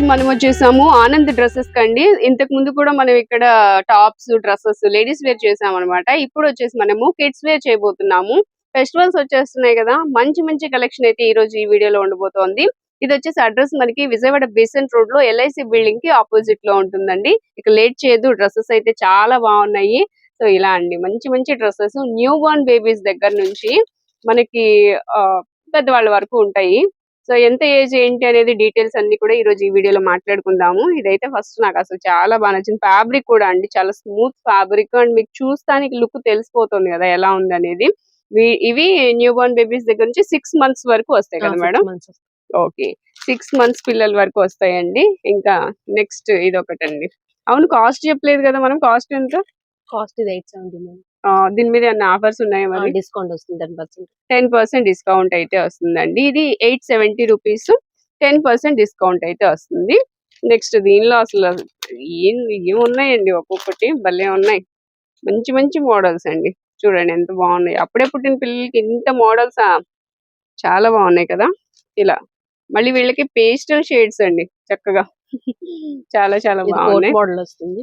రోజు మనం వచ్చేసాము. ఆనంద్ డ్రెస్సెస్ కండి ఇంతకు ముందు కూడా మనం ఇక్కడ టాప్స్ డ్రెస్సెస్ లేడీస్ వేర్ చేసాం అనమాట ఇప్పుడు వచ్చేసి మనము కిడ్స్ వేర్ చేయబోతున్నాము. ఫెస్టివల్స్ వచ్చేస్తున్నాయి కదా. మంచి మంచి కలెక్షన్ అయితే ఈ రోజు ఈ వీడియోలో ఉండబోతోంది. ఇది వచ్చేసి అడ్రస్ మనకి విజయవాడ బేసెంట్ రోడ్లో ఎల్ఐసి బిల్డింగ్కి ఆపోజిట్లో ఉంటుందండి. ఇక లేట్ చేయదు డ్రెస్సెస్ అయితే చాలా బాగున్నాయి. సో ఇలా అండి. మంచి మంచి డ్రెస్సెస్. న్యూ బోర్న్ బేబీస్ దగ్గర నుంచి మనకి ఆ, పెద్దవాళ్ళ వరకు ఉంటాయి. సో ఎంత ఏజ్ ఏంటి అనేది డీటెయిల్స్ అన్ని కూడా ఈ రోజు ఈ వీడియోలో మాట్లాడుకుందాము. ఇదైతే ఫస్ట్ నాకు అసలు చాలా బాగా నచ్చింది. ఫ్యాబ్రిక్ కూడా అండి చాలా స్మూత్ ఫ్యాబ్రిక్ అండ్ మీకు చూస్తానికి లుక్ తెలిసిపోతుంది కదా ఎలా ఉంది అనేది. ఇవి న్యూ బోర్న్ బేబీస్ దగ్గర నుంచి సిక్స్ మంత్స్ వరకు వస్తాయి కదా మేడం? ఓకే. సిక్స్ మంత్స్ పిల్లల వరకు వస్తాయండి. ఇంకా నెక్స్ట్ ఇది ఒకటండి అవును కాస్ట్ చెప్పలేదు కదా మనం. కాస్ట్ ఎంత? కాస్ట్ ఇది ఎయిట్ సెవెంటీ దీని మీద ఏమైనా ఆఫర్స్ ఉన్నాయా మరి? డిస్కౌంట్ వస్తుంది ten percent. Ten percent discount అయితే వస్తుందండి. ఇది eight seventy rupees ten percent discount అయితే వస్తుంది. నెక్స్ట్ దీనిలో అసలు ఏం ఏమున్నాయండి ఒక్కొక్కటి? భలే ఉన్నాయి. మంచి మంచి మోడల్స్ అండి. చూడండి ఎంత బాగున్నాయి. అప్పుడే పుట్టిన పిల్లలకి ఇంత మోడల్స్ చాలా బాగున్నాయి కదా. ఇలా. మళ్ళీ వీళ్ళకి పేస్టల్ షేడ్స్ అండి చక్కగా. చాలా చాలా బాగున్నాయి. మోడల్ వస్తుంది.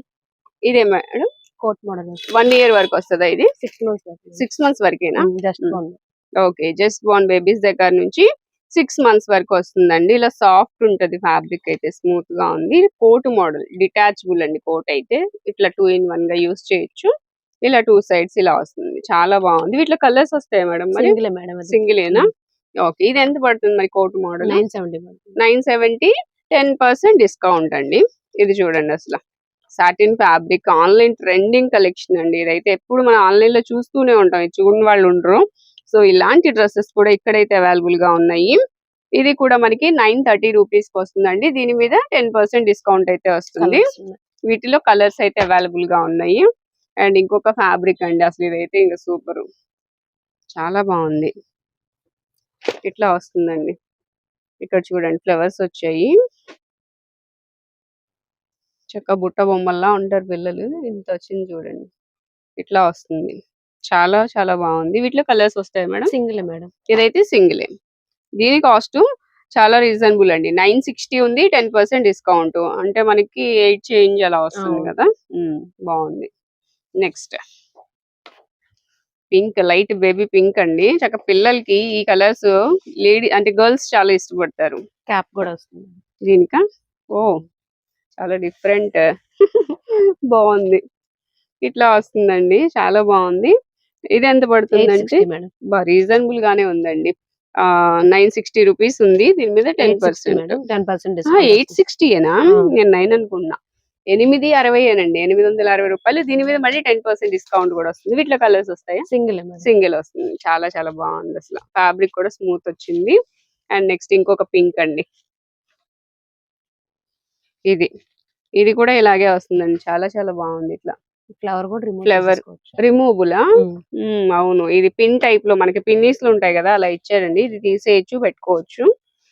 ఇదే madam. Coat model one year వరకు వస్తుందా ఇది? Six months six months వరకేనా? Just Mm. Okay just born babies దగ్గర నుంచి సిక్స్ మంత్స్ వరకు వస్తుందండి. ఇలా సాఫ్ట్ ఉంటది ఫ్యాబ్రిక్ అయితే స్మూత్గా ఉంది. కోట్ మోడల్ డిటాచబుల్ అండి కోట్ అయితే. ఇట్లా టూ ఇన్ వన్గా యూస్ చేయొచ్చు. ఇలా టూ సైడ్స్ ఇలా వస్తుంది. చాలా బాగుంది. వీటిలో కలర్స్ వస్తాయి మేడం మరి? సింగిల్ మేడం అది. సింగిల్ ఏనా? ఓకే ఇది ఎంత పడుతుంది మరి coat model? Nine seventy nine seventy ten percent discount అండి. ఇది చూడండి అసలు. Satin fabric online trending collection అండి ఇదైతే. ఎప్పుడు మనం ఆన్లైన్లో చూస్తూనే ఉంటాం. ఇది చూడని వాళ్ళు ఉండరు. సో ఇలాంటి డ్రెస్సెస్ కూడా ఇక్కడైతే అవైలబుల్గా ఉన్నాయి. ఇది కూడా మనకి నైన్ థర్టీ రూపీస్కి వస్తుందండి. దీని మీద టెన్ పర్సెంట్ డిస్కౌంట్ అయితే వస్తుంది. వీటిలో కలర్స్ అయితే అవైలబుల్గా ఉన్నాయి. అండ్ ఇంకొక ఫ్యాబ్రిక్ అండి. అసలు ఇదైతే ఇంకా సూపర్ చాలా బాగుంది. ఇట్లా వస్తుందండి. ఇక్కడ చూడండి ఫ్లవర్స్ వచ్చాయి. చక్క బుట్ట బొమ్మల్లా ఉంటారు పిల్లలు. ఇంత వచ్చింది చూడండి. ఇట్లా వస్తుంది. చాలా చాలా బాగుంది. వీటిలో కలర్స్ వస్తాయి మేడం? Single madam. ఇదైతే సింగిలే. దీని కాస్ట్ చాలా రీజనబుల్ అండి. నైన్ సిక్స్టీ ఉంది టెన్ పర్సెంట్ డిస్కౌంట్. అంటే మనకి ఎయిట్ చేంజ్ అలా వస్తుంది. కదా? బాగుంది. Next. Pink light baby pink అండి. చక్క పిల్లలకి ఈ కలర్స్ లేడీ అంటే గర్ల్స్ చాలా ఇష్టపడతారు. క్యాప్ కూడా వస్తుంది. దీనికా? ఓ! చాలా డిఫరెంట్. బాగుంది. ఇట్లా వస్తుందండి. చాలా బాగుంది. ఇది ఎంత పడుతుందంటే రీజనబుల్ గానే ఉందండి. నైన్ సిక్స్టీ రూపీస్ ఉంది. దీని మీద ten percent. Madam. Ten percent eight సిక్స్టీయేనా. నేను నైన్ అనుకున్నా. ఎనిమిది అరవై ఏనండి. ఎనిమిది వందల అరవై రూపాయలు. దీని మీద మళ్ళీ టెన్ పర్సెంట్ డిస్కౌంట్ కూడా వస్తుంది. వీటిలో కలర్స్ వస్తాయా? సింగిల్ సింగిల్ వస్తుంది. చాలా చాలా బాగుంది అసలు. ఫ్యాబ్రిక్ కూడా స్మూత్ వచ్చింది. అండ్ నెక్స్ట్ ఇంకొక పింక్ అండి. ఇది. ఇది కూడా ఇలాగే వస్తుందండి. చాలా చాలా బాగుంది ఇట్లా. ఫ్లవర్ కూడా రిమూవ్ Flower. రిమూవబులా అవును. ఇది పిన్ టైప్లో మనకి పిన్నీస్లో ఉంటాయి కదా అలా ఇచ్చారండి. ఇది తీసేయచ్చు పెట్టుకోవచ్చు.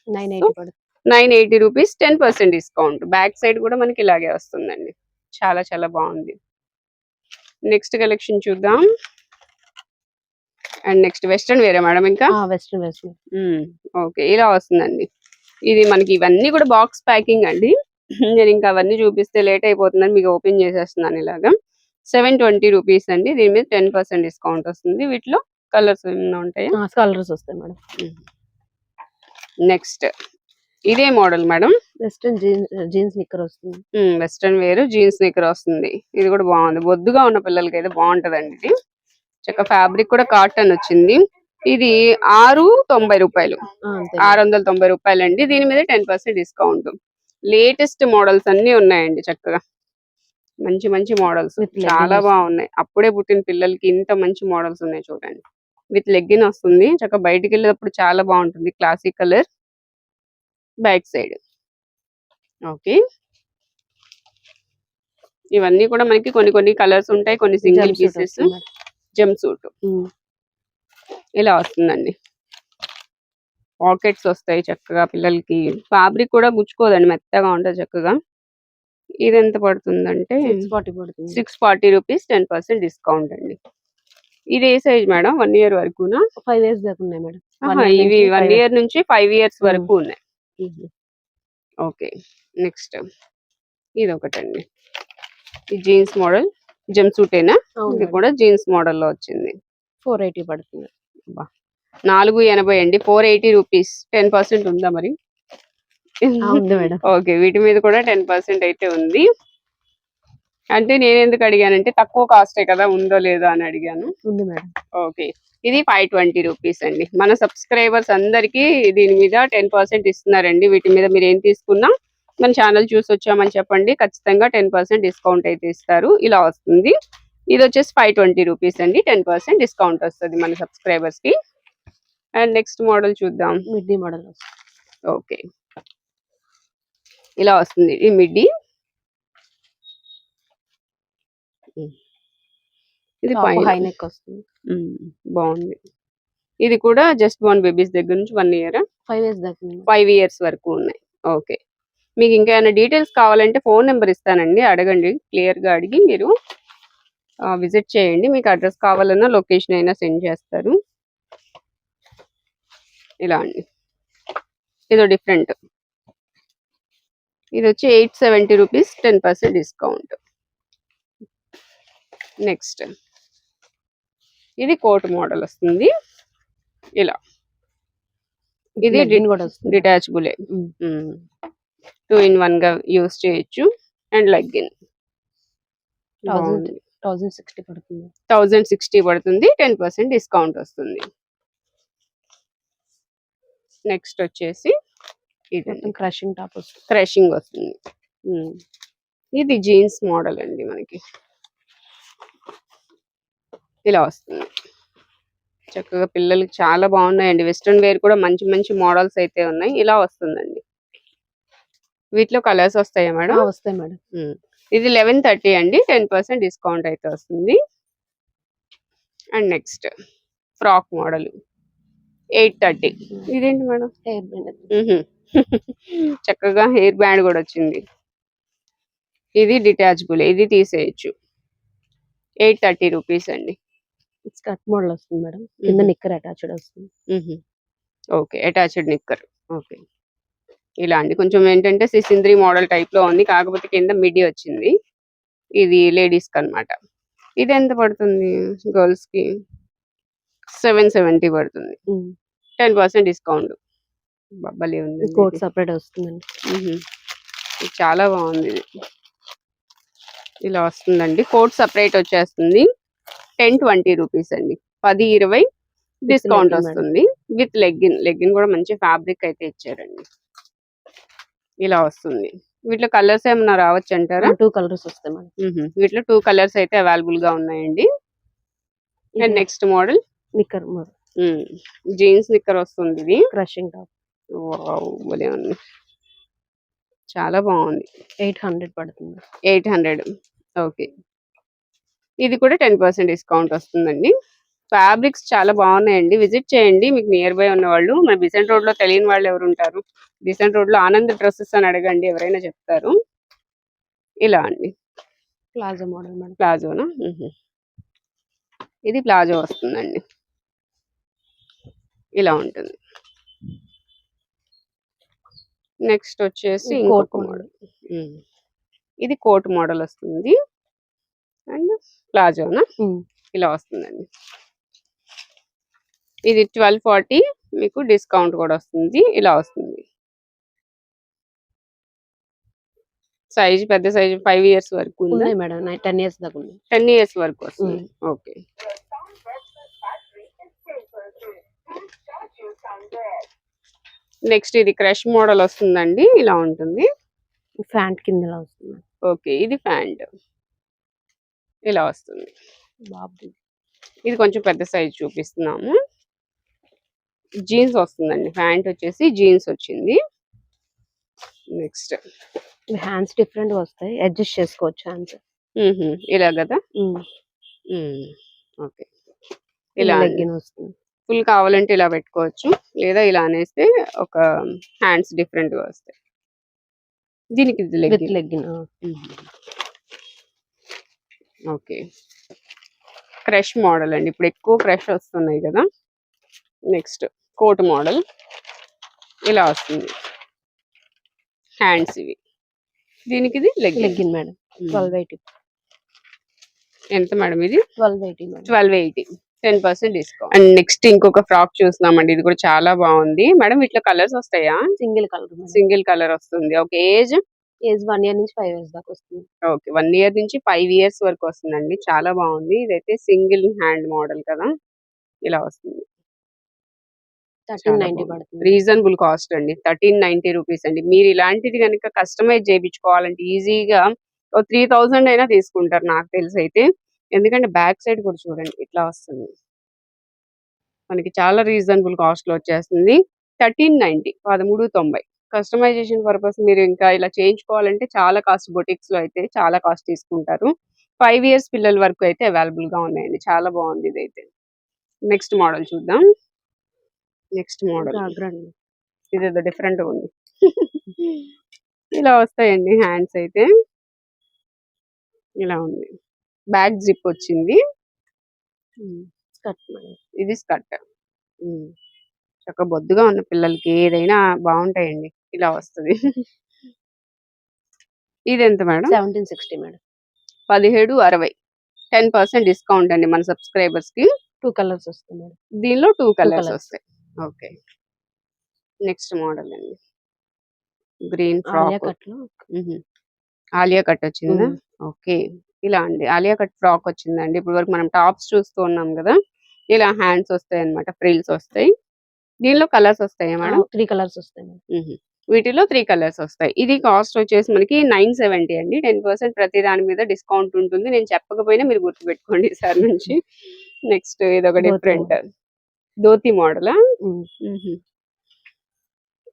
Nine eighty nine eighty rupees ten percent discount back side కూడా మనకి ఇలాగే వస్తుందండి. చాలా చాలా బాగుంది. నెక్స్ట్ కలెక్షన్ చూద్దాం. అండ్ నెక్స్ట్ వెస్ట్రన్ వేరే మేడం ఇంకా? Western western okay. ఇలా వస్తుందండి. ఇది మనకి ఇవన్నీ కూడా బాక్స్ ప్యాకింగ్ అండి. నేను ఇంకా అవన్నీ చూపిస్తే లేట్ అయిపోతుందని మీకు ఓపెన్ చేసేస్తున్నాను ఇలాగా. సెవెన్ ట్వంటీ రూపీస్ అండి. దీని మీద టెన్ పర్సెంట్ డిస్కౌంట్ వస్తుంది. వీటిలో కలర్స్ ఏమైనా ఉంటాయా? కలర్స్ వస్తాయి మేడం. నెక్స్ట్ ఇదే model madam. Western jeans jeans nicker వస్తుంది. వెస్ట్రన్ వేర్ జీన్స్ నిక్కర్ వస్తుంది. ఇది కూడా బాగుంది. బొద్దుగా ఉన్న పిల్లలకి అయితే బాగుంటదండి ఇది. చక్క ఫ్యాబ్రిక్ కూడా కాటన్ వచ్చింది. ఇది ఆరు తొంభై రూపాయలు. ఆరు వందల తొంభై రూపాయలు అండి దీని మీద ten percent discount. Latest models అన్ని ఉన్నాయండి చక్కగా. మంచి మంచి మోడల్స్. చాలా. బాగున్నాయి. అప్పుడే పుట్టిన పిల్లలకి ఇంత మంచి మోడల్స్ ఉన్నాయి చూడండి. విత్ లెగ్గిన్ వస్తుంది. చక్కగా బయటికి వెళ్ళేటప్పుడు చాలా బాగుంటుంది. Classic colour. Back side. Okay. ఇవన్నీ కూడా మనకి కొన్ని కొన్ని కలర్స్ ఉంటాయి. కొన్ని సింగిల్ పీసెస్. జమ్ సూట్. ఇలా వస్తుందండి. పాకెట్స్ వస్తాయి చక్కగా పిల్లలకి. ఫ్యాబ్రిక్ కూడా గుచ్చుకోదండి మెత్తగా ఉంటుంది చక్కగా. ఇది ఎంత పడుతుందంటే సిక్స్ ఫార్టీ పడుతుంది. Six forty rupees ten percent discount అండి. ఇది ఏ సైజ్ మేడం వన్ ఇయర్ వరకునా? ఫైవ్ ఇయర్స్ దాకా ఉన్నాయి మేడం. ఇవి వన్ ఇయర్ నుంచి ఫైవ్ ఇయర్స్ Hmm. వరకు ఉన్నాయి. Okay next. ఇది ఒకటండి. ఈ జీన్స్ మోడల్ జంప్ సూటేనా ఇది కూడా జీన్స్ మోడల్లో వచ్చింది. ఫోర్ ఎయిటీ పడుతుంది. నాలుగు ఎనభై అండి. Four eighty rupees ten percent ఉందా మరి? ఓకే. వీటి మీద కూడా టెన్ పర్సెంట్ అయితే ఉంది. అంటే నేను ఎందుకు అడిగానంటే తక్కువ కాస్టే కదా ఉందో లేదో అని అడిగాను. ఓకే. ఇది ఫైవ్ ట్వంటీ రూపీస్ అండి. మన సబ్స్క్రైబర్స్ అందరికీ దీని మీద టెన్ పర్సెంట్ ఇస్తున్నారండి. వీటి మీద మీరు ఏం తీసుకున్నా మన ఛానల్ చూసి వచ్చామని చెప్పండి. ఖచ్చితంగా టెన్ పర్సెంట్ డిస్కౌంట్ అయితే ఇస్తారు. ఇలా వస్తుంది. ఇది వచ్చేసి ఫైవ్ ట్వంటీ రూపీస్ అండి. టెన్ పర్సెంట్ డిస్కౌంట్ వస్తుంది మన సబ్స్క్రైబర్స్కి. అండ్ నెక్స్ట్ మోడల్ చూద్దాం. Midi model okay. ఇలా వస్తుంది. ఈ మిడ్డీ. ఇది హై పైన. నెక్ వస్తుంది. బాగుంది. ఇది కూడా జస్ట్ వన్ బేబీస్ దగ్గర నుంచి one year? Five years madam. Five years వరకు ఉన్నాయి. ఓకే. మీకు ఇంకా ఏమైనా డీటెయిల్స్ కావాలంటే ఫోన్ నెంబర్ ఇస్తానండి. అడగండి. క్లియర్గా అడిగి మీరు విజిట్ చేయండి. మీకు అడ్రస్ కావాలన్నా లొకేషన్ అయినా సెండ్ చేస్తారు. ఇలా అండి. ఇదో డిఫరెంట్. ఇది వచ్చి eight seventy rupees ten percent discount. Next. ఇది కోట్ మోడల్ వస్తుంది. ఇలా. ఇది డిటాచబుల్. టూ ఇన్ వన్గా యూస్ చేయొచ్చు. And legging. Thousand thousand sixty పడుతుంది. టెన్ పర్సెంట్ డిస్కౌంట్ వస్తుంది. నెక్స్ట్ వచ్చేసి ఇది క్రషింగ్ టాప్ వస్తుంది. క్రషింగ్ వస్తుంది. ఇది జీన్స్ మోడల్ అండి మనకి. ఇలా వస్తుంది. చక్కగా పిల్లలకి చాలా బాగున్నాయండి. వెస్ట్రన్ వేర్ కూడా మంచి మంచి మోడల్స్ అయితే ఉన్నాయి. ఇలా వస్తుందండి. వీటిలో కలర్స్ వస్తాయా మేడం? వస్తాయి మేడం. ఇది లెవెన్ థర్టీ అండి. టెన్ పర్సెంట్ డిస్కౌంట్ అయితే వస్తుంది. And next frock model. Eight thirty. ఇదేంటి మేడం? Hair band. చక్కగా హెయిర్ బ్యాండ్ కూడా వచ్చింది. ఇది డిటాచబుల్ ఇది తీసేయచ్చు. ఎయిట్ థర్టీ రూపీస్ అండి. స్కర్ట్ మోడల్ వస్తుంది మేడం. కింద. నిక్కర్ అటాచ్డ్ వస్తుంది. Okay attached knicker. ఓకే. ఇలా అండి. కొంచెం ఏంటంటే సిసింద్రి మోడల్ టైప్లో ఉంది. కాకపోతే కింద మిడి వచ్చింది. ఇది లేడీస్కి అనమాట ఇది ఎంత పడుతుంది గర్ల్స్కి సెవెన్ సెవెంటీ పడుతుంది. Ten percent discount. బబ్బలే ఉంది కోట్ సపరేట్ వస్తుందండి. చాలా బాగుంది ఇది. ఇలా వస్తుందండి. కోట్ సపరేట్ వచ్చేస్తుంది. టెన్ ట్వంటీ రూపీస్ అండి. పది ఇరవై డిస్కౌంట్. వస్తుంది. విత్ లెగ్గిన్ లెగ్గిన్ కూడా మంచి ఫ్యాబ్రిక్ అయితే ఇచ్చారండి. ఇలా వస్తుంది. వీటిలో కలర్స్ ఏమన్నా రావచ్చు అంటారా? టూ కలర్స్ వస్తాయి. వీటిలో టూ కలర్స్ అయితే అవైలబుల్గా ఉన్నాయండి and next model? Knicker jeans knicker వస్తుంది ఇది. Crushing top. భలే ఉంది. చాలా బాగుంది. ఎయిట్ హండ్రెడ్ పడుతుంది. Eight hundred. ఓకే. ఇది కూడా టెన్ పర్సెంట్ డిస్కౌంట్ వస్తుందండి. ఫ్యాబ్రిక్స్ చాలా బాగున్నాయండి. విజిట్ చేయండి. మీకు నియర్ బై ఉన్న వాళ్ళు మన బిసెంట్ రోడ్లో తెలియని వాళ్ళు ఎవరు ఉంటారు? బిసెంట్ రోడ్లో ఆనంద్ డ్రెస్సెస్ అని అడగండి. ఎవరైనా చెప్తారు. ఇలా అండి. Palazzo model madam. ప్లాజోనా. ఇది ప్లాజో వస్తుందండి. ఇలా ఉంటుంది. నెక్స్ట్ వచ్చేసి coat మోడల్ ఇది కోట్ మోడల్ వస్తుంది. అండ్ ప్లాజోనా? ఇలా వస్తుందండి. ఇది ట్వెల్వ్ ఫార్టీ మీకు డిస్కౌంట్ కూడా వస్తుంది. ఇలా వస్తుంది. సైజ్ పెద్ద సైజ్ ఫైవ్ ఇయర్స్ వరకు ఉన్నాయి మేడం. టెన్ ఇయర్స్ దాకా టెన్ ఇయర్స్ వరకు వస్తుంది. ఓకే నెక్స్ట్ ఇది క్రష్ మోడల్ వస్తుందండి ఇలా ఉంటుంది. ఫ్యాంట్ కింద వస్తుంది. ఓకే ఇది ప్యాంట్ ఇలా వస్తుంది. బాబు. ఇది కొంచెం పెద్ద సైజ్ చూపిస్తున్నాము. జీన్స్ వస్తుందండి ప్యాంట్ వచ్చేసి జీన్స్ వచ్చింది. నెక్స్ట్. హ్యాండ్స్ డిఫరెంట్ వస్తాయి అడ్జస్ట్ చేసుకోవచ్చు హ్యాండ్స్. ఇలా కదా? ఓకే. ఇలా వస్తుంది. ఫుల్ కావాలంటే ఇలా పెట్టుకోవచ్చు. లేదా ఇలా అనేస్తే ఒక హ్యాండ్స్ డిఫరెంట్గా వస్తాయి. దీనికి ఇది leg legging okay. Crush model అండి. ఇప్పుడు ఎక్కువ క్రష్ వస్తున్నాయి కదా. Next coat model. ఇలా వస్తుంది. హ్యాండ్స్ ఇవి. దీనికి ఇది leg legging madam. Twelve eighty. ఎంత మేడం ఇది? Twelve eighty twelve eighty. Ten percent discount and next ఇంకొక ఫ్రాక్ చూస్తున్నామండి. ఇది కూడా చాలా బాగుంది. మేడం ఇట్లా కలర్స్ వస్తాయా? సింగిల్ కలర్ సింగిల్ కలర్ వస్తుంది. Okay age age one year నుంచి ఫైవ్ ఇయర్స్ దాకా వస్తుంది. ఓకే వన్ ఇయర్ నుంచి ఫైవ్ ఇయర్స్ వరకు వస్తుందండి. చాలా బాగుంది. ఇదైతే సింగిల్ హ్యాండ్ మోడల్ కదా. ఇలా వస్తుంది. రీజనబుల్ కాస్ట్ అండి. థర్టీన్ నైన్టీ రూపీస్ అండి. మీరు ఇలాంటిది కనుక కస్టమైజ్ చేయించుకోవాలంటే ఈజీగా త్రీ థౌజండ్ అయినా తీసుకుంటారు. నాకు తెలిసి అయితే ఎందుకంటే బ్యాక్ సైడ్ కూడా చూడండి ఇట్లా వస్తుంది. మనకి చాలా రీజనబుల్ కాస్ట్లో వచ్చేస్తుంది. థర్టీన్ నైన్టీ పదమూడు తొంభై. కస్టమైజేషన్ పర్పస్ మీరు ఇంకా ఇలా చేయించుకోవాలంటే చాలా కాస్ట్ బొటిక్స్లో అయితే చాలా కాస్ట్ తీసుకుంటారు. ఫైవ్ ఇయర్స్ పిల్లల వరకు అయితే అవైలబుల్గా ఉన్నాయండి. చాలా బాగుంది ఇదైతే. నెక్స్ట్ మోడల్ చూద్దాం. Next model. ఇదేదో డిఫరెంట్ ఉంది. ఇలా వస్తాయండి హ్యాండ్స్ అయితే. ఇలా ఉంది. బ్యాక్ జిప్ వచ్చింది. ఇది స్కర్ట్. చక్క బొద్దుగా ఉన్న పిల్లలకి ఏదైనా బాగుంటాయండి. ఇలా వస్తుంది. ఇది ఎంత మేడం? Seventeen sixty madam. పదిహేడు అరవై. టెన్ పర్సెంట్ డిస్కౌంట్ అండి మన సబ్స్క్రైబర్స్కి టూ కలర్స్ వస్తాయి మేడం. దీనిలో టూ కలర్స్. వస్తాయి. ఓకే. నెక్స్ట్ మోడల్ అండి. Green Alia frock. Alia cut వచ్చిందా. ఓకే. ఇలా అండి. ఆలియా కట్ ఫ్రాక్ వచ్చిందండి. ఇప్పుడు వరకు మనం టాప్స్ చూస్తూ ఉన్నాం కదా. ఇలా హ్యాండ్స్ వస్తాయి అన్నమాట. ఫ్రిల్స్ వస్తాయి. దీనిలో కలర్స్ వస్తాయా మేడం? త్రీ కలర్స్ వస్తాయి. వీటిలో త్రీ కలర్స్ వస్తాయి. ఇది కాస్ట్ వచ్చేసి మనకి నైన్ సెవెంటీ అండి. టెన్ పర్సెంట్ ప్రతి దాని మీద డిస్కౌంట్ ఉంటుంది. నేను చెప్పకపోయినా మీరు గుర్తుపెట్టుకోండి సార్ నుంచి. నెక్స్ట్ ఇది ఒక ధోతి డిఫరెంట్ ధోతి మోడలా?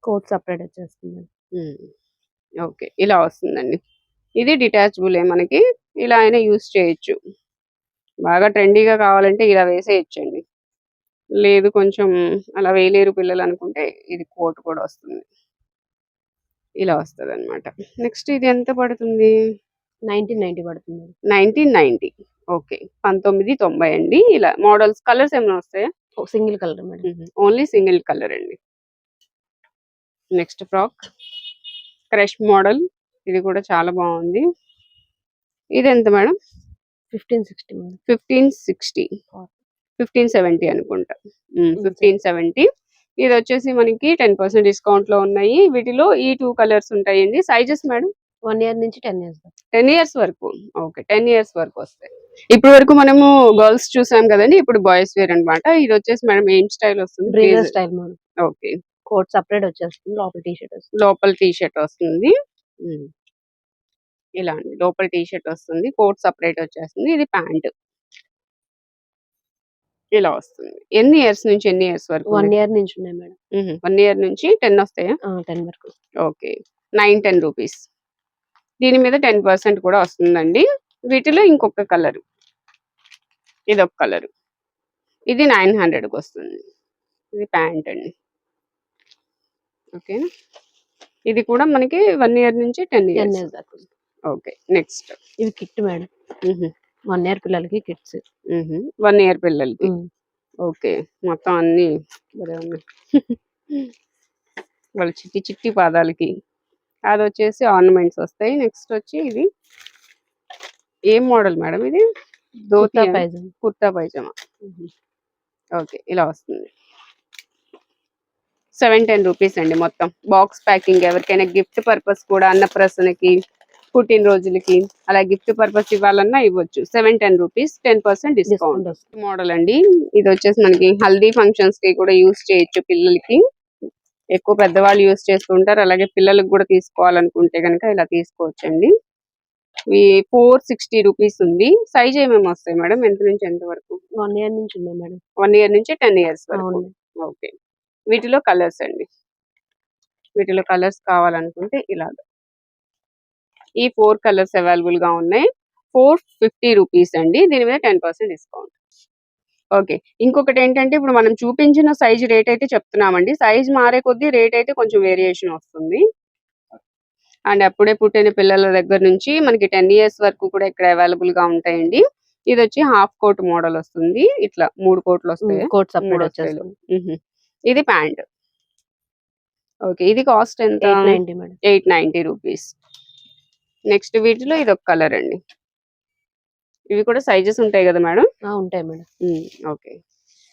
కోట్ సపరేట్ వచ్చేస్తుంది. ఓకే. ఇలా వస్తుందండి. ఇది డిటాచబుల్ మనకి. ఇలా అయినా యూస్ చేయొచ్చు. బాగా ట్రెండీగా కావాలంటే ఇలా వేసేయచ్చండి. లేదు కొంచెం అలా వేయలేరు పిల్లలు అనుకుంటే ఇది కోట్ కూడా వస్తుంది. ఇలా వస్తుంది అనమాట నెక్స్ట్ ఇది ఎంత పడుతుంది? నైన్టీన్ నైన్టీ పడుతుంది. Nineteen ninety. ఓకే. పంతొమ్మిది తొంభై అండి. ఇలా మోడల్స్ కలర్స్ ఏమైనా వస్తాయా? Single colour madam. Only single colour అండి. Next frock. Crush model. ఇది కూడా చాలా బాగుంది. ఇది ఎంత madam? Fifteen sixty fifteen sixty. Fifteen seventy అనుకుంటా. Fifteen seventy. ఇది వచ్చేసి మనకి టెన్ పర్సెంట్ డిస్కౌంట్లో ఉన్నాయి. వీటిలో ఈ టూ కలర్స్ ఉంటాయండి. Sizes madam? వన్ ఇయర్ నుంచి టెన్ ఇయర్స్ టెన్ ఇయర్స్ వరకు. ఓకే టెన్ ఇయర్స్ వరకు వస్తాయి. ఇప్పటి వరకు మనము గర్ల్స్ చూసాం కదండి ఇప్పుడు బాయ్స్ వేర్ అన్నమాట. ఇది వచ్చేసి మేడం ఏం స్టైల్ వస్తుంది? Style madam. Okay. Coat separate వచ్చేస్తుంది లోపల టీ షర్ట్ వస్తుంది. లోపల టీ షర్ట్ వస్తుంది. ఉమ్. ఇలా అండి. లోపల టీ షర్ట్ వస్తుంది కోట్ సపరేట్ వచ్చేస్తుంది ఇది ప్యాంట్. ఇలా వస్తుంది. ఎన్ని ఇయర్స్ నుంచి ఎన్ని ఇయర్స్ వరకు వన్ ఇయర్ నుంచి ఉన్నాయి మేడం. వన్ ఇయర్ నుంచి టెన్ వస్తాయా? టెన్ వరకు. ఓకే. Nine ten rupees. దీని మీద టెన్ పర్సెంట్ కూడా వస్తుందండి. వీటిలో ఇంకొక కలర్. ఇది ఒక కలర్. ఇది నైన్ హండ్రెడ్కి వస్తుంది. ఇది ప్యాంట్ అండి. ఓకే ఇది కూడా మనకి వన్ ఇయర్ నుంచి టెన్ ఇయర్స్. దాకా ఓకే. నెక్స్ట్. ఇవి కిట్ మేడం. వన్ ఇయర్ పిల్లలకి కిట్స్. వన్ ఇయర్ పిల్లలకి. ఓకే. మొత్తం అన్ని వాళ్ళ చిట్టి చిట్టి పాదాలకి. అది వచ్చేసి ఆర్నమెంట్స్ వస్తాయి. నెక్స్ట్ వచ్చి ఇది ఏం మోడల్ మేడం ఇది? ధోతి పైజామా. కుర్తా పైజామా. ఓకే. ఇలా వస్తుంది. సెవెన్ టెన్ రూపీస్ అండి మొత్తం. బాక్స్ ప్యాకింగ్ ఎవరికైనా గిఫ్ట్ పర్పస్ కూడా అన్నప్రసన్నకి పుట్టినరోజులకి అలా గిఫ్ట్ పర్పస్ ఇవ్వాలన్నా ఇవ్వచ్చు. Seven ten rupees ten percent discount. Model అండి ఇది వచ్చేసి మనకి హల్దీ ఫంక్షన్స్కి కూడా యూస్ చేయొచ్చు పిల్లలకి. ఎక్కువ పెద్దవాళ్ళు యూస్ చేస్తుంటారు అలాగే పిల్లలకు కూడా తీసుకోవాలనుకుంటే కనుక ఇలా తీసుకోవచ్చు అండి ఫోర్ సిక్స్టీ రూపీస్ ఉంది. సైజ్ ఏమేమి వస్తాయి మేడం? ఎంత నుంచి ఎంత వరకు? వన్ ఇయర్ నుంచి ఉన్నాయి మేడం. వన్ ఇయర్ నుంచి టెన్ ఇయర్స్ వరకు. ఓకే. వీటిలో కలర్స్ అండి. వీటిలో కలర్స్ కావాలనుకుంటే ఇలాగ. ఈ ఫోర్ కలర్స్ అవైలబుల్గా ఉన్నాయి. ఫోర్ ఫిఫ్టీ రూపీస్ అండి. దీని మీద టెన్ పర్సెంట్ డిస్కౌంట్. ఓకే. ఇంకొకటి ఏంటంటే ఇప్పుడు మనం చూపించిన సైజ్ రేట్ అయితే చెప్తున్నామండి. సైజ్ మారే కొద్దీ రేట్ అయితే కొంచెం వేరియేషన్ వస్తుంది. అండ్ అప్పుడే పుట్టిన పిల్లల దగ్గర నుంచి మనకి టెన్ ఇయర్స్ వరకు కూడా ఇక్కడ అవైలబుల్గా ఉంటాయండి. ఇది వచ్చి హాఫ్ కోట్ మోడల్ వస్తుంది. ఇట్లా మూడు కోట్లు వస్తాయి. వచ్చేస్తుంది. ఇది ప్యాంట్. ఓకే. ఇది కాస్ట్ ఎంత? Eight ninety rupees. నెక్స్ట్ వీటిలో ఇది ఒక కలర్ అండి. ఇవి కూడా సైజెస్ ఉంటాయి కదా మేడం? ఉంటాయి మేడం. ఓకే.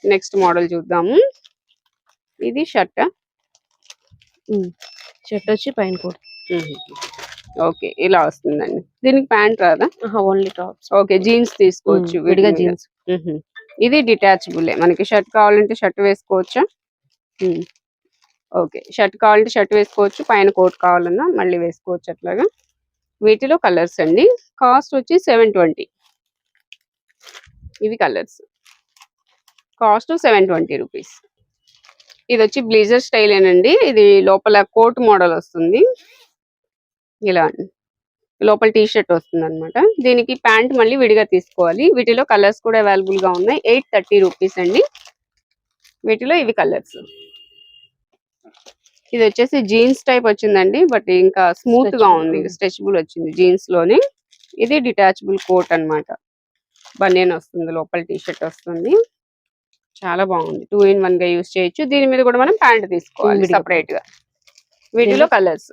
నెక్స్ట్ మోడల్ చూద్దాము. ఇది షర్ట్? షర్ట్ వచ్చి పైన కూడా. ఓకే ఇలా వస్తుందండి. దీనికి ప్యాంట్ రాదా? Only tops. ఓకే జీన్స్ తీసుకోవచ్చు విడిగా. జీన్స్. ఇది డిటాచబుల్. మనకి షర్ట్ కావాలంటే షర్ట్ వేసుకోవచ్చా. ఓకే షర్ట్ కావాలంటే షర్ట్ వేసుకోవచ్చు. పైన కోట్ కావాలన్నా మళ్ళీ వేసుకోవచ్చు అట్లాగా. వీటిలో కలర్స్ అండి. కాస్ట్ వచ్చి సెవెన్ ట్వంటీ ఇవి colours cost seven twenty rupees ఇది వచ్చి బ్లేజర్ స్టైల్ ఏనండి. ఇది లోపల కోట్ మోడల్ వస్తుంది. ఇలా లోపల టీ షర్ట్ వస్తుంది అనమాట దీనికి ప్యాంట్ మళ్ళీ విడిగా తీసుకోవాలి. వీటిలో కలర్స్ కూడా అవైలబుల్గా ఉన్నాయి. ఎయిట్ థర్టీ రూపీస్ అండి. వీటిలో ఇవి కలర్స్ ఇది వచ్చేసి జీన్స్ టైప్ వచ్చిందండి బట్ ఇంకా స్మూత్గా ఉంది. స్ట్రెచబుల్ వచ్చింది జీన్స్లోనే. ఇది డిటాచబుల్ కోట్ అన్నమాట. బనియన్ వస్తుంది లోపల టీ షర్ట్ వస్తుంది. చాలా బాగుంది టూ ఇన్ వన్గా యూస్ చేయొచ్చు. దీని మీద కూడా మనం ప్యాంట్ తీసుకోవాలి. సపరేట్గా. వీటిలో కలర్స్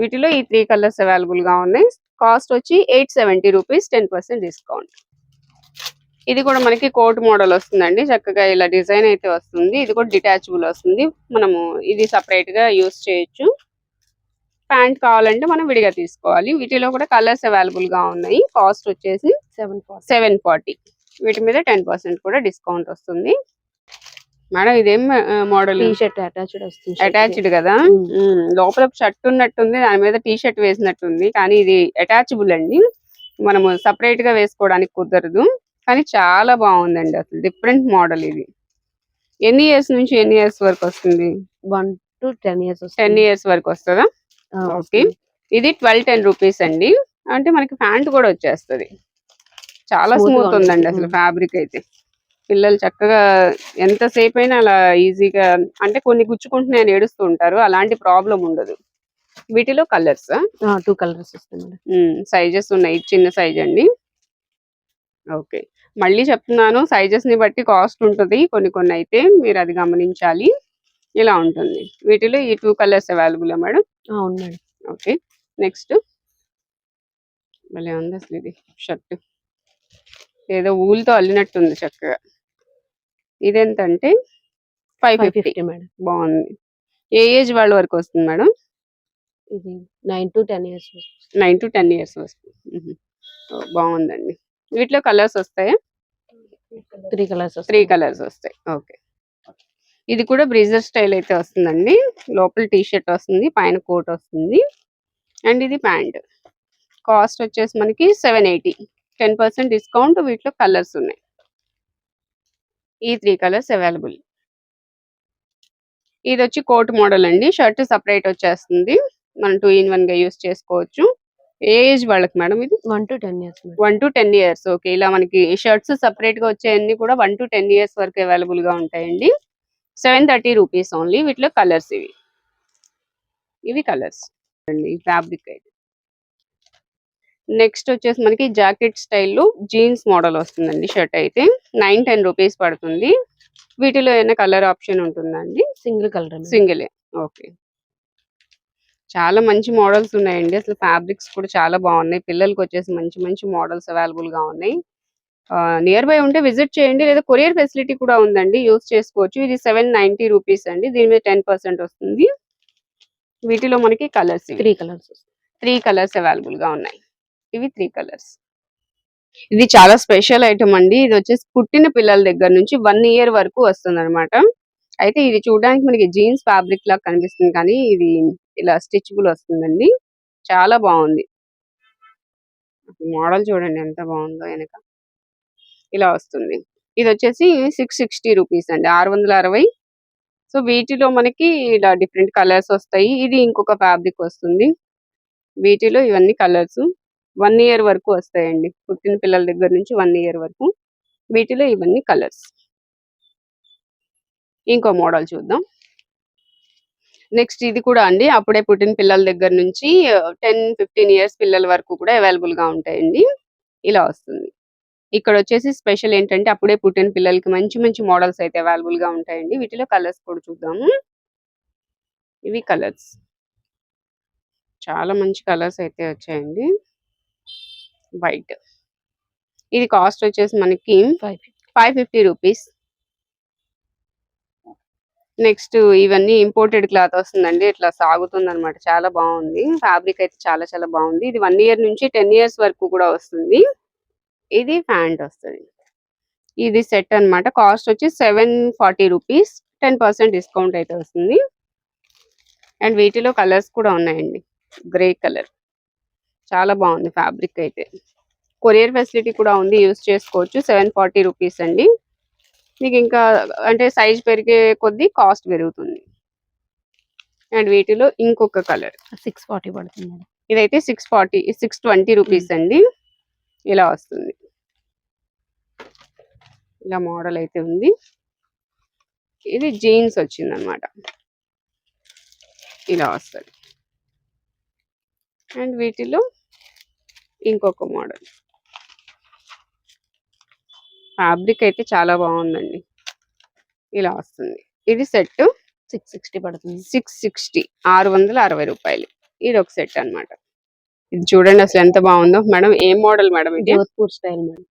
వీటిలో ఈ త్రీ కలర్స్ అవైలబుల్గా ఉన్నాయి. కాస్ట్ వచ్చి eight seventy rupees ten percent discount ఇది కూడా మనకి కోట్ మోడల్ వస్తుందండి. చక్కగా ఇలా డిజైన్ అయితే వస్తుంది. ఇది కూడా డిటాచబుల్ వస్తుంది. మనము ఇది సపరేట్గా యూస్ చేయొచ్చు. ప్యాంట్ కావాలంటే మనం విడిగా తీసుకోవాలి. వీటిలో కూడా కలర్స్ అవైలబుల్గా ఉన్నాయి. కాస్ట్ వచ్చేసి సెవెన్ ఫార్టీ వీటి మీద టెన్ పర్సెంట్ కూడా డిస్కౌంట్ వస్తుంది. మేడం ఇదేం మోడల్ టీ షర్ట్ అటాచ్డ్ వస్తుంది. అటాచ్డ్ కదా? Mm. Mm, లోపల షర్ట్ ఉన్నట్టుంది. దాని మీద టీ షర్ట్ వేసినట్టుంది. కానీ ఇది అటాచబుల్ అండి. మనము సపరేట్గా వేసుకోవడానికి కుదరదు. కానీ చాలా బాగుందండి అసలు. డిఫరెంట్ మోడల్ ఇది. ఎన్ని ఇయర్స్ నుంచి ఎన్ని ఇయర్స్ వరకు వస్తుంది? One to ten years ten years వరకు వస్తుందా? okay. ఇది ట్వెల్వ్ టెన్ రూపీస్ అండి. అంటే మనకి ప్యాంట్ కూడా వచ్చేస్తది. చాలా స్మూత్ ఉందండి. అసలు. ఫ్యాబ్రిక్ అయితే. పిల్లలు చక్కగా ఎంతసేపు అయినా అలా ఈజీగా అంటే కొన్ని గుచ్చుకుంటున్నాయని ఏడుస్తూ ఉంటారు. అలాంటి ప్రాబ్లం ఉండదు. వీటిలో కలర్స్ టూ కలర్స్ సైజెస్ ఉన్నాయి. చిన్న సైజ్ అండి. ఓకే మళ్ళీ చెప్తున్నాను సైజెస్ని బట్టి కాస్ట్ ఉంటుంది. కొన్ని కొన్ని అయితే మీరు అది గమనించాలి. ఇలా ఉంటుంది. వీటిలో ఈ టూ కలర్స్ అవైలబుల్ మేడం అవును మేడం ఓకే నెక్స్ట్ భలే ఉంది అసలు ఇది. షర్ట్ ఏదో ఊల్తో అల్లినట్టుంది చక్కగా. ఇదెంతంటే ఫైవ్ ఫిఫ్టీ మేడం బాగుంది. ఏ ఏజ్ వాళ్ళ వరకు వస్తుంది మేడం ఇది nine to ten years nine to ten years వస్తుంది. బాగుందండి. వీటిలో కలర్స్ వస్తాయా? త్రీ కలర్స్ త్రీ కలర్స్ వస్తాయి. ఓకే ఇది కూడా బ్రీజర్ స్టైల్ అయితే వస్తుందండి. లోపల టీ షర్ట్ వస్తుంది పైన కోట్ వస్తుంది. అండ్ ఇది ప్యాంట్. కాస్ట్ వచ్చేసి మనకి seven eighty ten percent discount వీటిలో కలర్స్ ఉన్నాయి. ఈ త్రీ కలర్స్ అవైలబుల్ ఇది వచ్చి కోట్ మోడల్ అండి. షర్ట్ సపరేట్ వచ్చేస్తుంది. మనం టూ ఇన్ వన్గా యూస్ చేసుకోవచ్చు. ఏ ఏజ్ వాళ్ళకి మేడం ఇది? One to ten years one to ten years. Okay ఇలా మనకి షర్ట్స్ సపరేట్గా వచ్చేయన్ని కూడా వన్ టు టెన్ ఇయర్స్ వరకు అవైలబుల్గా ఉంటాయండి. సెవెన్ థర్టీ రూపీస్ ఓన్లీ వీటిలో కలర్స్ ఇవి. ఇవి కలర్స్. అండి ఫ్యాబ్రిక్ అయితే. నెక్స్ట్ వచ్చేసి మనకి జాకెట్ స్టైల్లో జీన్స్ మోడల్ వస్తుందండి షర్ట్ అయితే. నైన్ టెన్ రూపీస్ పడుతుంది. వీటిలో ఏమైనా కలర్ ఆప్షన్ ఉంటుందండి సింగిల్ కలర్ సింగిల్. ఓకే. చాలా మంచి మోడల్స్ ఉన్నాయండి. అసలు ఫ్యాబ్రిక్స్ కూడా చాలా బాగున్నాయి. పిల్లలకి వచ్చేసి మంచి మంచి మోడల్స్ అవైలబుల్గా ఉన్నాయి. నియర్ బై ఉంటే విజిట్ చేయండి. లేదా కొరియర్ ఫెసిలిటీ కూడా ఉందండి. యూస్ చేసుకోవచ్చు. ఇది సెవెన్ నైన్టీ రూపీస్ అండి. దీని మీద టెన్ పర్సెంట్ వస్తుంది. వీటిలో మనకి colours three colours three colours అవైలబుల్గా ఉన్నాయి. ఇవి త్రీ కలర్స్. ఇది చాలా స్పెషల్ ఐటమ్ అండి. ఇది వచ్చేసి పుట్టిన పిల్లల దగ్గర నుంచి వన్ ఇయర్ వరకు వస్తుంది అయితే ఇది చూడడానికి మనకి జీన్స్ ఫ్యాబ్రిక్ లా కనిపిస్తుంది. కానీ ఇది ఇలా స్టిచ్బుల్ వస్తుందండి. చాలా బాగుంది. మోడల్ చూడండి ఎంత బాగుందో వెనక. ఇలా వస్తుంది. ఇది వచ్చేసి సిక్స్ సిక్స్టీ రూపీస్ అండి. ఆరు వందల అరవై. సో వీటిలో మనకి ఇలా డిఫరెంట్ కలర్స్ వస్తాయి. ఇది ఇంకొక ఫ్యాబ్రిక్ వస్తుంది. వీటిలో ఇవన్నీ కలర్స్. వన్ ఇయర్ వరకు వస్తాయండి. పుట్టిన పిల్లల దగ్గర నుంచి వన్ ఇయర్ వరకు వీటిలో ఇవన్నీ కలర్స్. ఇంకో మోడల్ చూద్దాం. నెక్స్ట్ ఇది కూడా అండి. అప్పుడే పుట్టిన పిల్లల దగ్గర నుంచి టెన్ ఫిఫ్టీన్ ఇయర్స్ పిల్లల వరకు కూడా అవైలబుల్గా ఉంటాయండి. ఇలా వస్తుంది. ఇక్కడ వచ్చేసి స్పెషల్ ఏంటంటే అప్పుడే పుట్టిన పిల్లలకి మంచి మంచి మోడల్స్ అయితే అవైలబుల్గా ఉంటాయండి. వీటిలో కలర్స్ కూడా చూద్దాము. ఇవి కలర్స్ చాలా మంచి కలర్స్ అయితే వచ్చాయండి. వైట్ ఇది కాస్ట్ వచ్చేసి మనకి five five fifty rupees next ఇవన్నీ ఇంపోర్టెడ్ క్లాత్ వస్తుందండి. ఇట్లా సాగుతుంది అనమాట చాలా బాగుంది. ఫ్యాబ్రిక్ అయితే చాలా చాలా బాగుంది. ఇది వన్ ఇయర్ నుంచి టెన్ ఇయర్స్ వరకు కూడా వస్తుంది. ఇది ప్యాంట్ వస్తుంది. ఇది సెట్ అన్నమాట. కాస్ట్ వచ్చి seven forty rupees ten percent discount అయితే వస్తుంది. అండ్ వీటిలో కలర్స్ కూడా ఉన్నాయండి. గ్రే కలర్ చాలా బాగుంది ఫ్యాబ్రిక్ అయితే. కొరియర్ ఫెసిలిటీ కూడా ఉంది. యూస్ చేసుకోవచ్చు. సెవెన్ ఫార్టీ రూపీస్ అండి. మీకు ఇంకా అంటే సైజ్ పెరిగే కొద్దీ కాస్ట్ పెరుగుతుంది. అండ్ వీటిలో ఇంకొక కలర్ సిక్స్ ఫార్టీ పడుతుంది ఇదైతే six forty six twenty rupees అండి. ఇలా వస్తుంది. ఇలా మోడల్ అయితే ఉంది. ఇది జీన్స్ వచ్చింది అనమాట ఇలా వస్తుంది. అండ్ వీటిలో ఇంకొక మోడల్ ఫ్యాబ్రిక్ అయితే చాలా బాగుందండి. ఇలా వస్తుంది. ఇది సెట్ సిక్స్ సిక్స్టీ పడుతుంది. సిక్స్ సిక్స్టీ ఆరు వందల అరవై రూపాయలు. ఇది ఒక సెట్ అన్నమాట. ఇది చూడండి అసలు ఎంత బాగుందో. మేడం ఏం మోడల్ మేడం ఇది? Jodhpur style madam.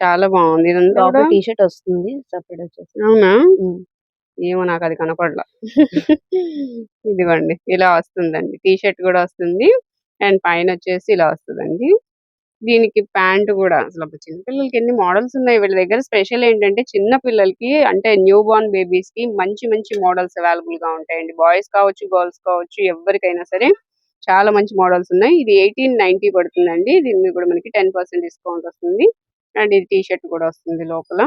చాలా బాగుంది. ఇదంతా టీ షర్ట్ వస్తుంది. సపరేట్ వచ్చేసి. అవునా. ఏమో నాకు అది కనపడలా. ఇదిగోండి ఇలా వస్తుందండి. టీ షర్ట్ కూడా వస్తుంది. అండ్ పైన వచ్చేసి ఇలా వస్తుందండి. దీనికి ప్యాంట్ కూడా. అసలు చిన్న పిల్లలకి ఎన్ని మోడల్స్ ఉన్నాయి. వీళ్ళ దగ్గర స్పెషల్ ఏంటంటే చిన్న పిల్లలకి అంటే న్యూ బోర్న్ బేబీస్కి మంచి మంచి మోడల్స్ అవైలబుల్గా ఉంటాయండి. బాయ్స్ కావచ్చు గర్ల్స్ కావచ్చు ఎవరికైనా సరే చాలా మంచి మోడల్స్ ఉన్నాయి. ఇది ఎయిటీన్ నైన్టీ పడుతుందండి. దీని కూడా మనకి టెన్ పర్సెంట్ డిస్కౌంట్ వస్తుంది. అండ్ ఇది టీ షర్ట్ కూడా వస్తుంది లోపల.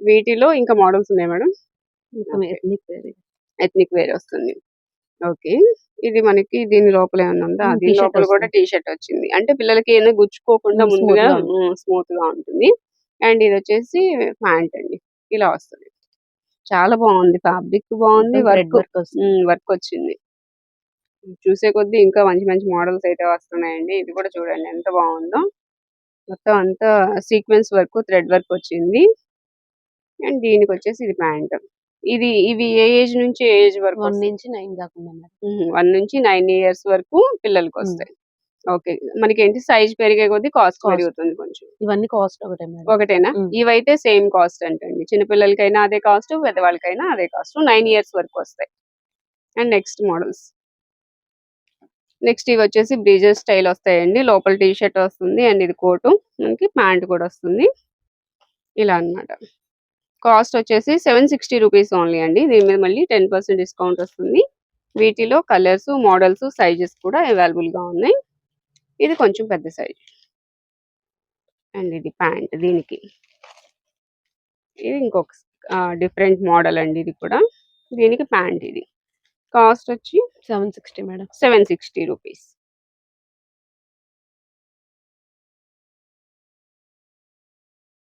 వీటిలో ఇంకా మోడల్స్ ఉన్నాయి మేడం. ఎథ్నిక్ వేర్ వస్తుంది. ఓకే. ఇది మనకి దీని లోపల ఏమన్నా ఉందా? దీని లోపల కూడా టీ షర్ట్ వచ్చింది. అంటే పిల్లలకి ఏమైనా గుచ్చుకోకుండా ముందుగా స్మూత్గా ఉంటుంది. అండ్ ఇది వచ్చేసి ప్యాంట్ అండి. ఇలా వస్తుంది. చాలా బాగుంది. ఫ్యాబ్రిక్ బాగుంది. మొత్తం వర్క్ వస్తుంది. వర్క్ వచ్చింది. చూసే కొద్దీ ఇంకా మంచి మంచి మోడల్స్ అయితే వస్తున్నాయండి. ఇది కూడా చూడండి ఎంత బాగుందో. మొత్తం అంతా సీక్వెన్స్ వర్క్ థ్రెడ్ వర్క్ వచ్చింది. అండ్ దీనికి వచ్చేసి ఇది ప్యాంట్. ఇది ఇవి ఏ ఏజ్ నుంచి ఏ ఏజ్ వరకు వన్? నుంచి నైన్ దాకా వన్ నుంచి నైన్ ఇయర్స్ వరకు పిల్లలకి వస్తాయి. ఓకే. మనకి ఏంటి సైజ్ పెరిగే కొద్దీ కాస్ట్. పెరుగుతుంది కొంచెం. ఇవన్నీ కాస్ట్ ఒకటే ఒకటేనా. ఇవైతే సేమ్ కాస్ట్ అంటండి. చిన్నపిల్లలకైనా అదే కాస్ట్ పెద్దవాళ్ళకైనా అదే కాస్ట్. నైన్ ఇయర్స్ వరకు వస్తాయి. And next models. నెక్స్ట్ ఇవి వచ్చేసి బ్రీజర్ స్టైల్ వస్తాయండి. లోపల టీ షర్ట్ వస్తుంది. అండ్ ఇది కోటు. మనకి ప్యాంట్ కూడా వస్తుంది. ఇలా అన్నమాట. కాస్ట్ వచ్చేసి సెవెన్ సిక్స్టీ రూపీస్ ఓన్లీ అండి. దీని మీద మళ్ళీ టెన్ పర్సెంట్ డిస్కౌంట్ వస్తుంది. వీటిలో కలర్స్ మోడల్స్ సైజెస్ కూడా అవైలబుల్గా ఉన్నాయి. ఇది కొంచెం పెద్ద సైజ్. అండ్ ఇది ప్యాంట్ దీనికి. ఇది ఇంకొక డిఫరెంట్ మోడల్ అండి ఇది కూడా. దీనికి ప్యాంట్ ఇది. కాస్ట్ వచ్చి seven sixty madam. Seven sixty rupees.